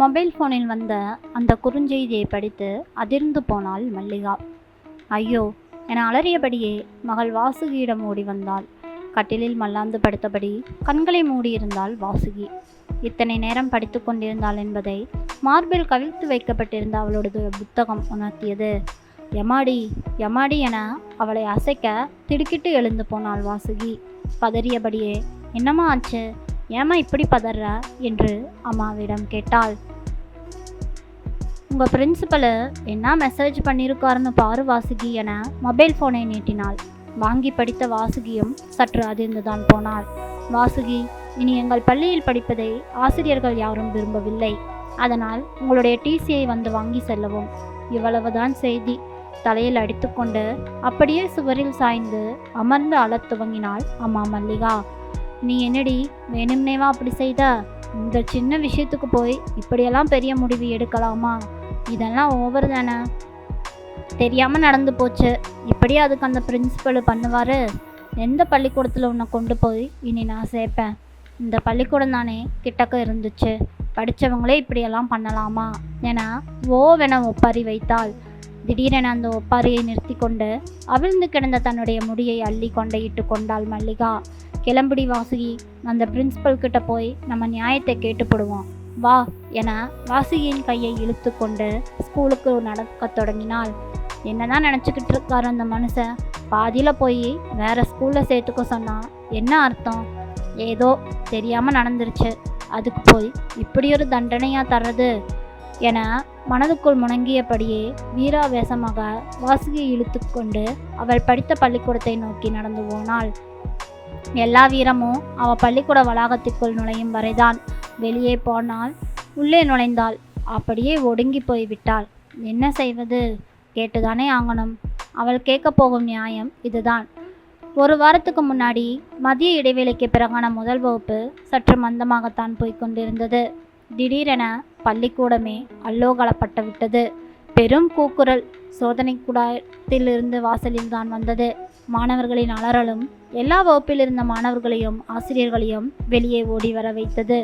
Mobile ஃபோனில் வந்த அந்த குறுஞ்செய்தியை படித்து அதிர்ந்து போனாள் மல்லிகா. ஐயோ என அலறியபடியே மகள் வாசுகியிடம் ஓடி வந்தாள். கட்டிலில் மல்லாந்து படுத்தபடி கண்களை மூடியிருந்தாள் வாசுகி. இத்தனை நேரம் படித்து கொண்டிருந்தாள் என்பதை மார்பில் கவிழ்த்து வைக்கப்பட்டிருந்த அவளோடது புத்தகம் உணர்த்தியது. எமாடி எமாடி என அவளை அசைக்க திடுக்கிட்டு எழுந்து போனாள் வாசுகி. பதறியபடியே என்னம்மா ஆச்சு? ஏம்மா இப்படி பதற? என்று அம்மாவிடம் கேட்டாள். உங்கள் பிரின்சிபலு என்ன மெசேஜ் பண்ணியிருக்காருன்னு பாரு வாசுகி என மொபைல் ஃபோனை நீட்டினாள். வாங்கி படித்த வாசுகியும் சற்று அதிர்ந்துதான் போனாள். வாசுகி இனி எங்கள் பள்ளியில் படிப்பதை ஆசிரியர்கள் யாரும் விரும்பவில்லை. அதனால் உங்களுடைய டிசியை வந்து வாங்கி செல்லவும். இவ்வளவுதான் செய்தி. தலையில் அடித்துக்கொண்டு அப்படியே சுவரில் சாய்ந்து அமர்ந்து அழத் துவங்கினாள் அம்மா மல்லிகா. நீ என்னடி வேணும்னேவா அப்படி செய்த? இந்த சின்ன விஷயத்துக்கு போய் இப்படியெல்லாம் பெரிய முடிவு எடுக்கலாமா? இதெல்லாம் ஓவர் தானே. தெரியாமல் நடந்து போச்சு. இப்படியே அதுக்கு அந்த பிரின்சிபல் பண்ணுவார். எந்த பள்ளிக்கூடத்தில் உன்னை கொண்டு போய் இனி நான் சேர்ப்பேன்? இந்த பள்ளிக்கூடம் தானே கிட்டக்க இருந்துச்சு. படித்தவங்களே இப்படியெல்லாம் பண்ணலாமா? என ஓவென ஒப்பாரி வைத்தாள். திடீரென அந்த ஒப்பாரியை நிறுத்தி கொண்டு அவிழ்ந்து கிடந்த தன்னுடைய முடியை அள்ளி கொண்டையிட்டு கொண்டாள் மல்லிகா. கிளம்புடி வாசுகி. அந்த பிரின்சிபல் கிட்ட போய் நம்ம நியாயத்தை கேட்டுப்படுவோம். வா என வாசுகியின் கையை இழுத்து கொண்டு ஸ்கூலுக்கு நடக்கத் தொடங்கினாள். என்னதான் நினச்சிக்கிட்டு இருக்காரு அந்த மனுஷன். பாதியில் போய் வேற ஸ்கூலில் சேர்த்துக்க சொன்னால் என்ன அர்த்தம்? ஏதோ தெரியாமல் நடந்துருச்சு. அதுக்கு போய் இப்படி ஒரு தண்டனையாக தர்றது? என மனதுக்குள் முணங்கியபடியே வீராவேசமாக வாசுகியை இழுத்து கொண்டு அவள் படித்த பள்ளிக்கூடத்தை நோக்கி நடந்து போனாள். எல்லா வீரமும் அவ பள்ளிக்கூட வளாகத்திற்குள் நுழையும் வரைதான் வெளியே போனால் உள்ளே நுழைந்தாள். அப்படியே ஒடுங்கி போய்விட்டாள் என்ன செய்வது? கேட்டுதானே ஆகணும். அவள் கேட்க போகும் நியாயம் இதுதான். ஒரு வாரத்துக்கு முன்னாடி மதிய இடைவேளைக்கு பிறகான முதல் வகுப்பு சற்று மந்தமாகத்தான் போய்கொண்டிருந்தது திடீரென பள்ளிக்கூடமே அல்லோகலப்பட்டு விட்டது. பெரும் கூக்குரல் சோதனை கூடத்திலிருந்து வாசலில் தான் வந்தது. மாணவர்களின் அலறலும் எல்லா வகுப்பில் இருந்த மாணவர்களையும் ஆசிரியர்களையும் வெளியே ஓடி வர வைத்தது.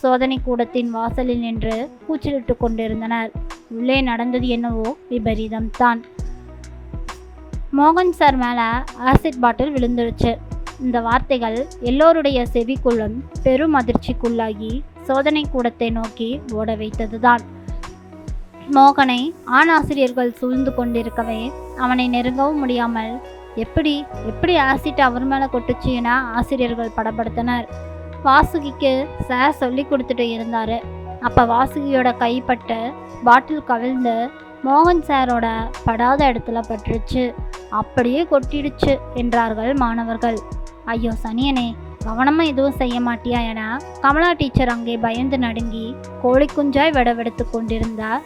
சோதனை கூடத்தின் வாசலில் நின்று கூச்சலிட்டு கொண்டிருந்தனர். உள்ளே நடந்தது என்னவோ விபரீதம்தான். மோகன் சார் மேலே ஆசிட் பாட்டில் விழுந்துருச்சு இந்த வார்த்தைகள் எல்லோருடைய செவிக்குள்ளும் பெரும் அதிர்ச்சிக்குள்ளாகி சோதனை கூடத்தை நோக்கி ஓட வைத்ததுதான். மோகனை ஆண் ஆசிரியர்கள் சூழ்ந்து கொண்டிருக்கவே அவனை நெருங்கவும் முடியாமல் எப்படி எப்படி ஆசிட் அவர் மேலே கொட்டுச்சு என ஆசிரியர்கள் படப்படுத்தினர் வாசுகிக்கு சார் சொல்லி கொடுத்துட்டு இருந்தார். அப்போ வாசுகியோட கைப்பட்டு பாட்டில் கவிழ்ந்து மோகன் சாரோட படாத இடத்துல பட்டுருச்சு. அப்படியே கொட்டிடுச்சு என்றார்கள் மாணவர்கள். ஐயோ சனியனே கவனமாக எதுவும் செய்ய மாட்டியா என கமலா டீச்சர் அங்கே பயந்து நடுங்கி கோழிக்குஞ்சாய் விடவெடுத்து கொண்டிருந்தார்.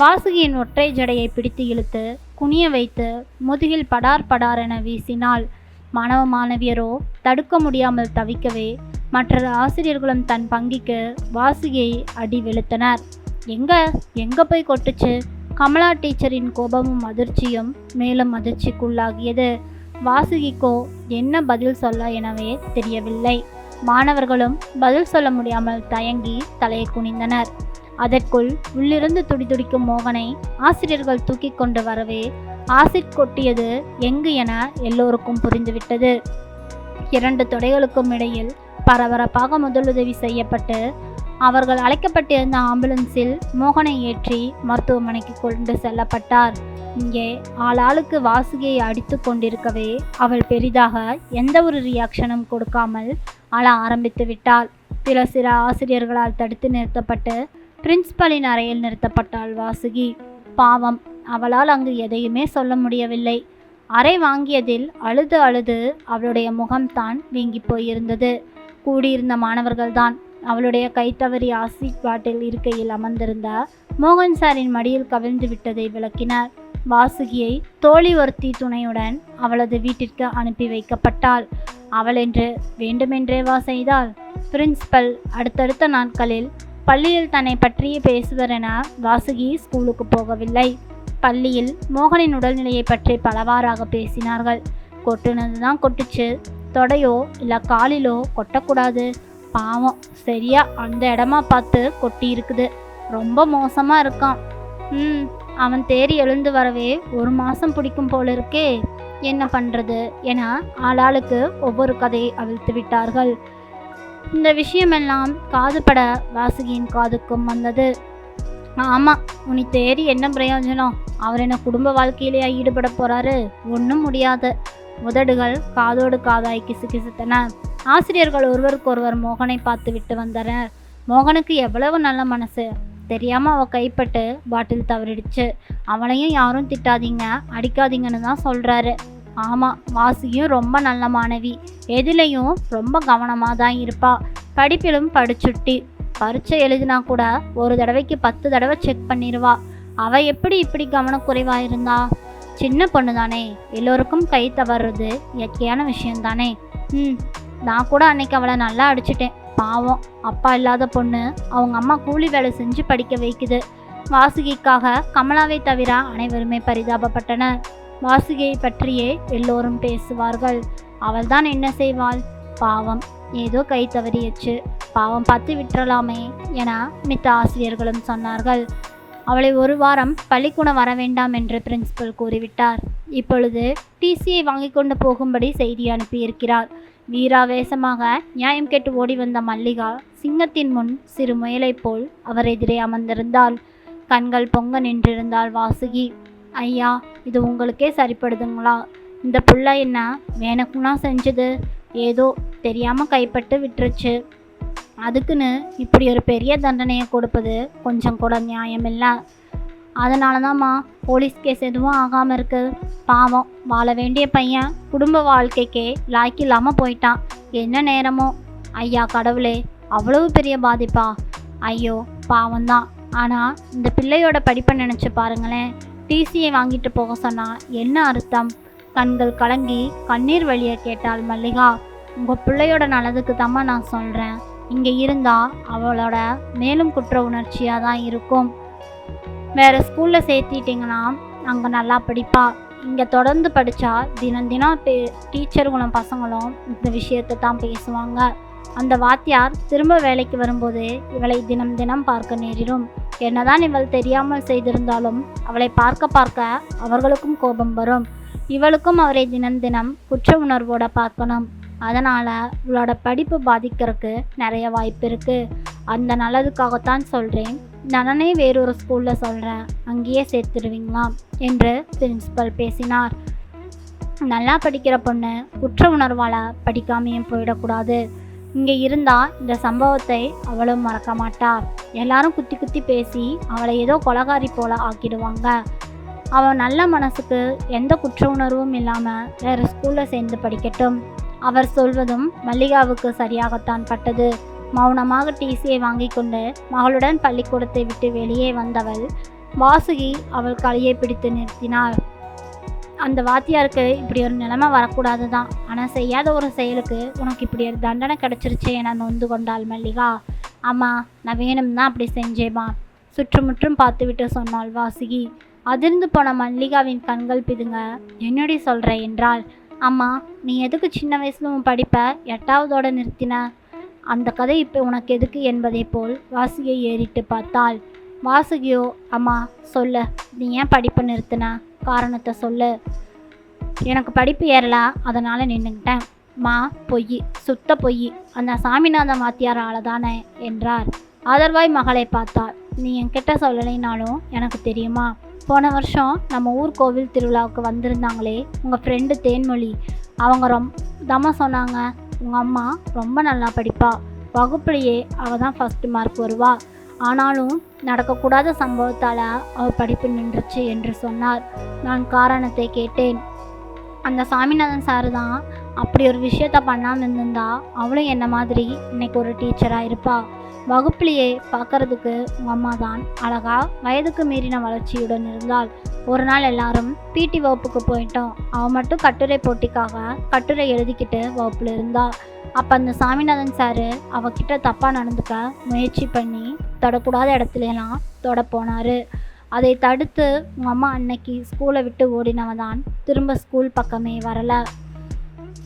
வாசுகியின் ஒற்றை ஜடையை பிடித்து இழுத்து குனிய வைத்து முதுகில் படார் படார் என வீசினாள். மாணவ மாணவியரோ தடுக்க முடியாமல் தவிக்கவே மற்ற ஆசிரியர்களும் தன் பங்கிக்கு வாசுகியை அடி வெளுத்தனர். எங்க எங்க போய் கொட்டுச்சு? கமலா டீச்சரின் கோபமும் அதிர்ச்சியும் மேலும் அதிர்ச்சிக்குள்ளாகியது. வாசுகிக்கோ என்ன பதில் சொல்ல எனவே தெரியவில்லை. மாணவர்களும் பதில் சொல்ல முடியாமல் தயங்கி தலையை குனிந்தனர். அதற்குள் உள்ளிருந்து துடிதுடிக்கும் மோகனை ஆசிரியர்கள் தூக்கி கொண்டு வரவே ஆசிட் கொட்டியது எங்கு என எல்லோருக்கும் புரிந்துவிட்டது. இரண்டு தொடைகளுக்கும் இடையில் பரபரப்பாக முதலுதவி செய்யப்பட்டு அவர்கள் அழைக்கப்பட்டிருந்த ஆம்புலன்ஸில் மோகனை ஏற்றி மருத்துவமனைக்கு கொண்டு செல்லப்பட்டார். இங்கே ஆளாளுக்கு வாசுகியை அடித்து கொண்டிருக்கவே அவள் பெரிதாக எந்த ஒரு ரியாக்ஷனும் கொடுக்காமல் அழ ஆரம்பித்து விட்டாள். சில சில ஆசிரியர்களால் தடுத்து நிறுத்தப்பட்டு பிரின்ஸ்பலின் அறையில் நிறுத்தப்பட்டாள் வாசுகி. பாவம் அவளால் அங்கு எதையுமே சொல்ல முடியவில்லை. அறை வாங்கியதில் அழுது அழுது அவளுடைய முகம்தான் வீங்கி போயிருந்தது. கூடியிருந்த மாணவர்கள்தான் அவளுடைய கைத்தவறி ஆசி ஆசிட் பாட்டில் இருக்கையில் அமர்ந்திருந்த மோகன் சாரின் மடியில் கவிழ்ந்து விட்டதை விளக்கினார். வாசுகியை தோழி ஒருத்தி துணையுடன் அவளது வீட்டிற்கு அனுப்பி வைக்கப்பட்டாள். அவள் என்று வேண்டுமென்றேவா செய்தாள் பிரின்ஸ்பல் அடுத்தடுத்த நாட்களில் பள்ளியில் தன்னை பற்றிய பேசுவர் என வாசுகி ஸ்கூலுக்கு போகவில்லை. பள்ளியில் மோகனின் உடல்நிலையை பற்றி பலவாறாக பேசினார்கள். கொட்டுனது தான் கொட்டுச்சு. தொடையோ இல்லை காலிலோ கொட்டக்கூடாது. பாவம் சரியா அந்த இடமா பார்த்து கொட்டி இருக்குது ரொம்ப மோசமாக இருக்கான். ம் அவன் தேறி எழுந்து வரவே ஒரு மாதம் பிடிக்கும் போல இருக்கே என்ன பண்ணுறது என ஆளாளுக்கு ஒவ்வொரு கதையை அவிழ்த்து விட்டார்கள். இந்த விஷயமெல்லாம் காதுபட வாசுகியின் காதுக்கும் வந்தது. ஆமாம் உனி தேறி என்ன பிரயோஜனம்? அவர் என்ன குடும்ப வாழ்க்கையிலேயே ஈடுபட போறாரு? ஒன்றும் முடியாது. உதடுகள் காதோடு காதாய் கிசுகிசுத்தன. ஆசிரியர்கள் ஒருவருக்கொருவர் மோகனை பார்த்து விட்டு வந்தனர். மோகனுக்கு எவ்வளவு நல்ல மனசு. தெரியாம அவ கைப்பட்டு பாட்டில் தவறிடுச்சு. அவளையும் யாரும் திட்டாதீங்க அடிக்காதீங்கன்னு தான் சொல்றாரு. ஆமாம் வாசியும் ரொம்ப நல்ல மாணவி. எதுலேயும் ரொம்ப கவனமாக தான் இருப்பா. படிப்பிலும் படிச்சுட்டி. பரீட்சை எழுதினா கூட ஒரு தடவைக்கு பத்து தடவை செக் பண்ணிடுவா அவள் எப்படி இப்படி கவனக்குறைவாக இருந்தா? சின்ன பொண்ணு தானே. எல்லோருக்கும் கை தவறுறது இயற்கையான விஷயந்தானே ம் நான் கூட அன்னைக்கு அவளை நல்லா அடிச்சிட்டேன். பாவம் அப்பா இல்லாத பொண்ணு அவங்க அம்மா கூலி வேலை செஞ்சு படிக்க வைக்குது. வாசுகிக்காக கமலாவை தவிர அனைவருமே பரிதாபப்பட்டனர். வாசுகியை பற்றியே எல்லோரும் பேசுவார்கள். அவள்தான் என்ன செய்வாள்? பாவம். ஏதோ கை தவறியச்சு. பாவம் பார்த்து விட்டுறலாமே என மித்த ஆசிரியர்களும் சொன்னார்கள். அவளை ஒரு வாரம் பள்ளிக்கூடம் வர வேண்டாம் என்று பிரின்சிபல் கூறிவிட்டார். இப்பொழுது டிசியை வாங்கி கொண்டு போகும்படி செய்தி அனுப்பியிருக்கிறார். வீராவேசமாக நியாயம் கேட்டு ஓடி வந்த மல்லிகா சிங்கத்தின் முன் சிறு முயலைப் போல் அவர் எதிரே அமர்ந்திருந்தாள். கண்கள் பொங்க நின்றிருந்தாள் வாசுகி. ஐயா இது உங்களுக்கே சரிப்படுதுங்களா? இந்த புள்ள என்ன வேணுக்குன்னா செஞ்சது? ஏதோ தெரியாமல் கைப்பட்டு விட்டுருச்சு. அதுக்குன்னு இப்படி ஒரு பெரிய தண்டனையை கொடுப்பது கொஞ்சம் கூட நியாயம் இல்லை அதனால தான்மா போலீஸ் கேஸ் எதுவும் ஆகாமல் இருக்கு. பாவம் வாழ வேண்டிய பையன் குடும்ப வாழ்க்கைக்கே லாய்க்கு இல்லாமல் போயிட்டான். என்ன நேரமோ? ஐயா கடவுளே அவ்வளவு பெரிய பாதிப்பா? ஐயோ பாவம்தான். ஆனால் இந்த பிள்ளையோட படிப்பை நினச்சி பாருங்களேன். டிசியை வாங்கிட்டு போக சொன்னா என்ன அர்த்தம்? கண்கள் கலங்கி கண்ணீர் வழிய கேட்டாள் மல்லிகா. உங்கள் பிள்ளையோட நல்லதுக்கு தாம்மா நான் சொல்கிறேன் இங்கே இருந்தா அவளோட மேலும் குற்ற உணர்ச்சியாக தான் இருக்கும். வேற ஸ்கூலில் சேர்த்திட்டிங்கன்னா அங்கே நல்லா படிப்பா. இங்கே தொடர்ந்து படித்தா தினம் தினம் பே டீச்சர்களும் பசங்களும் இந்த விஷயத்தை தான் பேசுவாங்க. அந்த வாத்தியார் திரும்ப வேலைக்கு வரும்போது இவளை தினம் தினம் பார்க்க நேரிடும். என்னதான் இவள் தெரியாமல் செய்திருந்தாலும் அவளை பார்க்க பார்க்க அவர்களுக்கும் கோபம் வரும். இவளுக்கும் அவரை தினம் தினம் குற்ற உணர்வோட பார்க்கணும். அதனால் இவளோட படிப்பு பாதிக்கிறதுக்கு நிறைய வாய்ப்பு இருக்குது அந்த நல்லதுக்காகத்தான் சொல்கிறேன் நானே வேறொரு ஸ்கூலில் சொல்கிறேன் அங்கேயே சேர்த்துருவீங்களா என்று பிரின்சிபல் பேசினார். நல்லா படிக்கிற பொண்ணு குற்ற உணர்வால் படிக்காமையும் போயிடக்கூடாது. இங்கே இருந்தால் இந்த சம்பவத்தை அவளும் மறக்க மாட்டார் எல்லாரும் குத்தி குத்தி பேசி அவளை ஏதோ கொலகாரி போல ஆக்கிடுவாங்க. அவன் நல்ல மனசுக்கு எந்த குற்ற உணர்வும் இல்லாமல் வேறு ஸ்கூலில் சேர்ந்து படிக்கட்டும். அவர் சொல்வதும் மல்லிகாவுக்கு சரியாகத்தான் பட்டது. மௌனமாக டிசியை வாங்கி கொண்டு மகளுடன் பள்ளிக்கூடத்தை விட்டு வெளியே வந்தவள் வாசுகி அவள் கையை பிடித்து நிறுத்தினாள். அந்த வாத்தியாருக்கு இப்படி ஒரு நிலைமை வரக்கூடாது தான் ஆனால் செய்யாத ஒரு செயலுக்கு உனக்கு இப்படி ஒரு தண்டனை கிடச்சிருச்சே என நொந்து கொண்டாள் மல்லிகா. அம்மா நான் வேணும்னா தான் அப்படி செஞ்சேம்மா. சுற்றுமுற்றும் பார்த்துவிட்டு சொன்னாள் வாசுகி. அதிர்ந்து போன மல்லிகாவின் கண்கள் பிதுங்க. என்னடி சொல்கிற என்றால் அம்மா நீ எதுக்கு சின்ன வயசுல உன் படிப்பை எட்டாவதோட நிறுத்தின? அந்த கதை இப்போ உனக்கு எதுக்கு என்பதை போல் வாசுகியை ஏறிட்டு பார்த்தாள். வாசுகியோ அம்மா சொல்லு நீ ஏன் படிப்பை நிறுத்தின? காரணத்தை சொல்லு. எனக்கு படிப்பு ஏறல அதனால் நின்றுக்கிட்டேன் மா பொய் சுத்த பொய். அந்த சாமிநாதன் வாத்தியாரால தானே என்றார். ஆதர்வாய் மகளை பார்த்தாள். நீ என்கிட்ட சொல்லலைனாலும் எனக்கு தெரியுமா? போன வருஷம் நம்ம ஊர் கோவில் திருவிழாவுக்கு வந்திருந்தாங்களே உங்கள் ஃப்ரெண்டு தேன்மொழி. அவங்க ரொம் தம சொன்னாங்க உங்கள் அம்மா ரொம்ப நல்லா படிப்பா. வகுப்புலையே அவள் தான் ஃபஸ்ட்டு மார்க் வருவா. ஆனாலும் நடக்கக்கூடாத சம்பவத்தால் அவள் படிப்பு நின்றுச்சு என்று சொன்னார். நான் காரணத்தை கேட்டேன். அந்த சாமிநாதன் சார் தான் அப்படி ஒரு விஷயத்த பண்ணாமல் இருந்திருந்தா அவளும் என்ன மாதிரி இன்னைக்கு ஒரு டீச்சராக இருப்பா. வகுப்புலையே பார்க்கறதுக்கு உங்கள் அம்மா தான் அழகா வயதுக்கு மீறின வளர்ச்சியுடன் இருந்தாள். ஒரு நாள் எல்லாரும் பிடி வகுப்புக்கு போயிட்டோம். அவள் மட்டும் கட்டுரை போட்டிக்காக கட்டுரை எழுதிக்கிட்டு வகுப்பில் இருந்தாள் அப்போ அந்த சாமிநாதன் சாரு அவகிட்ட தப்பாக நடந்துக்க முயற்சி பண்ணி தொடக்கூடாத இடத்துலலாம் தொட போனார். அதை தடுத்து உங்கள் அம்மா அன்னைக்கு ஸ்கூலை விட்டு ஓடினவ தான் திரும்ப ஸ்கூல் பக்கமே வரலை.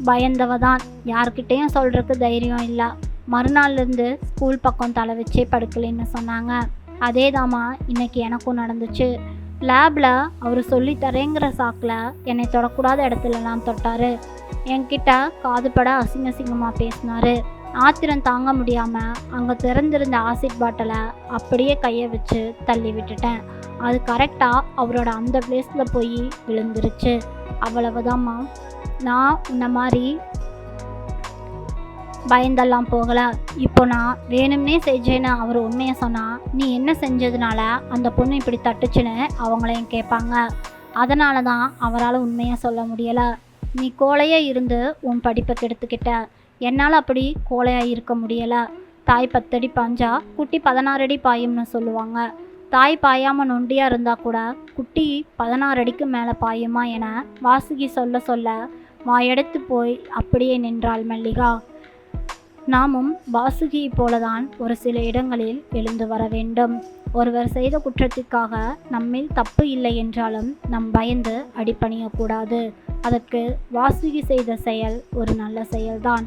பயந்தவ தான் யார்கிட்டேயும் சொல்கிறதுக்கு தைரியம் இல்லை. மறுநாள்லேருந்து ஸ்கூல் பக்கம் தலை வச்சே படுக்கலைன்னு சொன்னாங்க. அதேதாம்மா இன்னைக்கு எனக்கும் நடந்துச்சு. லேபில் அவர் சொல்லி தரேங்கிற சாக்கில் என்னை தொடக்கூடாத இடத்துலலாம் தொட்டார். என்கிட்ட காதுபட அசிங்க அசிங்கமாக பேசினாரு. ஆத்திரம் தாங்க முடியாமல் அங்கே திறந்திருந்த ஆசிட் பாட்டிலை அப்படியே கையை வச்சு தள்ளி விட்டுட்டேன். அது கரெக்டாக அவரோட அந்த பிளேஸில் போய் விழுந்துருச்சு. அவ்வளவுதாம்மா. நான் உன்ன மாதிரி பயந்தெல்லாம் போகலை. இப்போ நான் வேணும்னே செஞ்சேன்னு அவர் உண்மையை சொன்னால் நீ என்ன செஞ்சதுனால அந்த பொண்ணு இப்படி தட்டுச்சுன்னு அவங்களையும் கேட்பாங்க அதனால தான் அவரால் உண்மையாக சொல்ல முடியலை. நீ கோழையாக இருந்து உன் படிப்பை கெடுத்துக்கிட்ட. என்னால் அப்படி கோழையாக இருக்க முடியலை. தாய் பத்தடி பாஞ்சா குட்டி பதினாறு அடி பாயும்னு சொல்லுவாங்க. தாய் பாயாமல் நொண்டியாக இருந்தால் கூட குட்டி பதினாறு அடிக்கு மேலே பாயுமா என வாசுகி சொல்ல சொல்ல வாயெடுத்து போய் அப்படியே நின்றாள் மல்லிகா. நாமும் வாசுகியை போலதான் ஒரு சில இடங்களில் எழுந்து வர வேண்டும். ஒருவர் செய்த குற்றத்திற்காக நம்மில் தப்பு இல்லை என்றாலும் நம் பயந்து அடிபணியக்கூடாது அதற்கு வாசுகி செய்த செயல் ஒரு நல்ல செயல்தான்.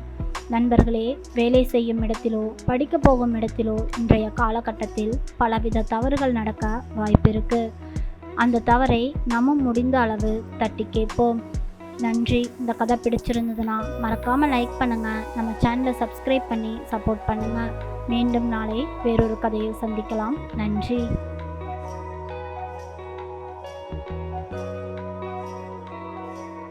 நண்பர்களே வேலை செய்யும் இடத்திலோ படிக்க போகும் இடத்திலோ இன்றைய காலகட்டத்தில் பலவித தவறுகள் நடக்க வாய்ப்பிருக்கு அந்த தவறை நம்ம முடிந்த அளவு தட்டி கேட்போம். நன்றி. இந்த கதை பிடிச்சிருந்ததுன்னா மறக்காமல் லைக் பண்ணுங்கள் நம்ம சேனலை சப்ஸ்கிரைப் பண்ணி சப்போர்ட் பண்ணுங்கள் மீண்டும் நாளை வேறொரு கதையை சந்திக்கலாம். நன்றி.